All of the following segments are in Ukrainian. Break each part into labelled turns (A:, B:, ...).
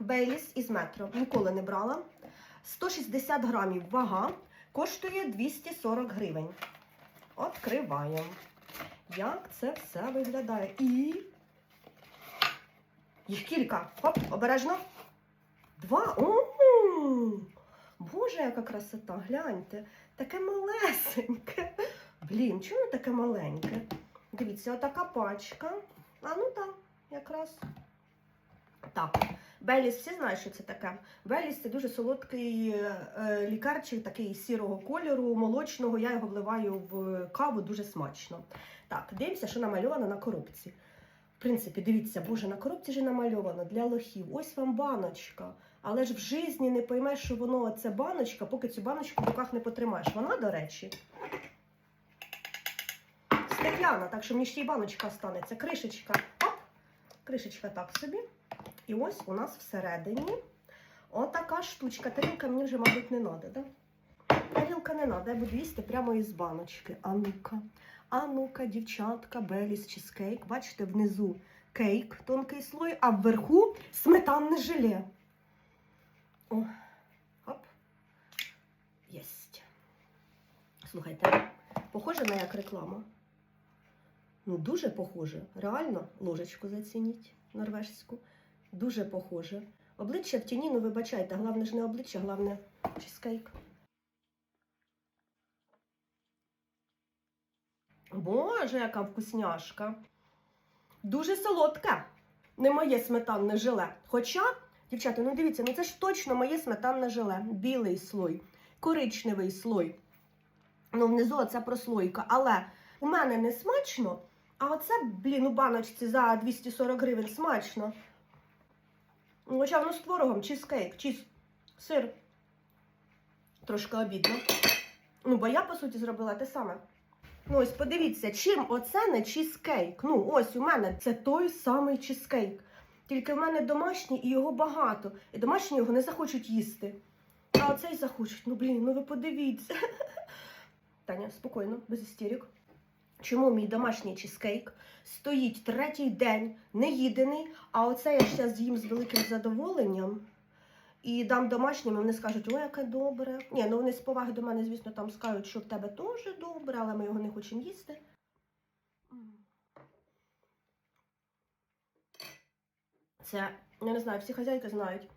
A: Бейліс із метро. Ніколи не брала. 160 грамів вага. Коштує 240 гривень. Відкриваємо. Як це все виглядає? І. Їх кілька. Хоп, обережно. Два. О, Боже, яка красота! Гляньте. Таке малесеньке. Блін, чому таке маленьке? Дивіться, отака пачка. А ну так, якраз. Так. Беліс, всі знають, що це таке. Беліс це дуже солодкий е, лікарчик, такий сірого кольору, молочного. Я його вливаю в каву дуже смачно. Так, дивимося, що намальовано на коробці. В принципі, дивіться, боже, на коробці ж намальовано для лохів. Ось вам баночка. Але ж в житті не поймеш, що воно це баночка, поки цю баночку в руках не потримаєш. Вона, до речі, стекляна, так що мені ще й баночка станеться. Кришечка. Оп, кришечка так собі. І ось у нас всередині отака штучка. Тарілка мені вже, мабуть, не треба, да? Тарілка не треба, я буду їсти прямо із баночки. А ну-ка, а ну-ка, дівчатка, Беліс чизкейк. Бачите, внизу кейк, тонкий слой, а вверху сметанне желе. О, оп. Єсть. Слухайте, похоже на як реклама. Ну, дуже похоже. Реально, ложечку зацініть норвежську. Дуже похоже. Обличчя в тіні, ну вибачайте, головне ж не обличчя, головне чизкейк. Боже, яка вкусняшка. Дуже солодка. Не моє сметанне желе. Хоча, дівчата, ну дивіться, ну це ж точно моє сметанне желе. Білий слой, коричневий слой. Ну, внизу це прослойка. Але у мене не смачно, а оце, блін, у баночці за 240 гривень смачно. Хоча воно з творогом, чизкейк, чіз, сир. Трошки обідно. Ну, бо я, по суті, зробила те саме. Ну, ось подивіться, чим оце не чізкейк. Ну, ось у мене це той самий чізкейк. Тільки в мене домашній і його багато. І домашні його не захочуть їсти. А оцей захочуть. Ну, блін, ну ви подивіться. Таня, спокійно, без істерик. Чому мій домашній чизкейк стоїть третій день, не їдений, а оце я зараз з'їм з великим задоволенням і дам домашнім, і вони скажуть, ой, яке добре. Ні, ну вони з поваги до мене, звісно, там скажуть, що в тебе теж добре, але ми його не хочемо їсти. Це, я не знаю, всі хазяйки знають.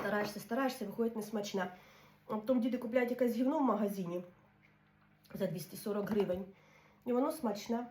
A: Стараєшся, стараєшся, виходить несмачне. Потім діти купляють якесь гівно в магазині за 240 гривень. І воно смачне.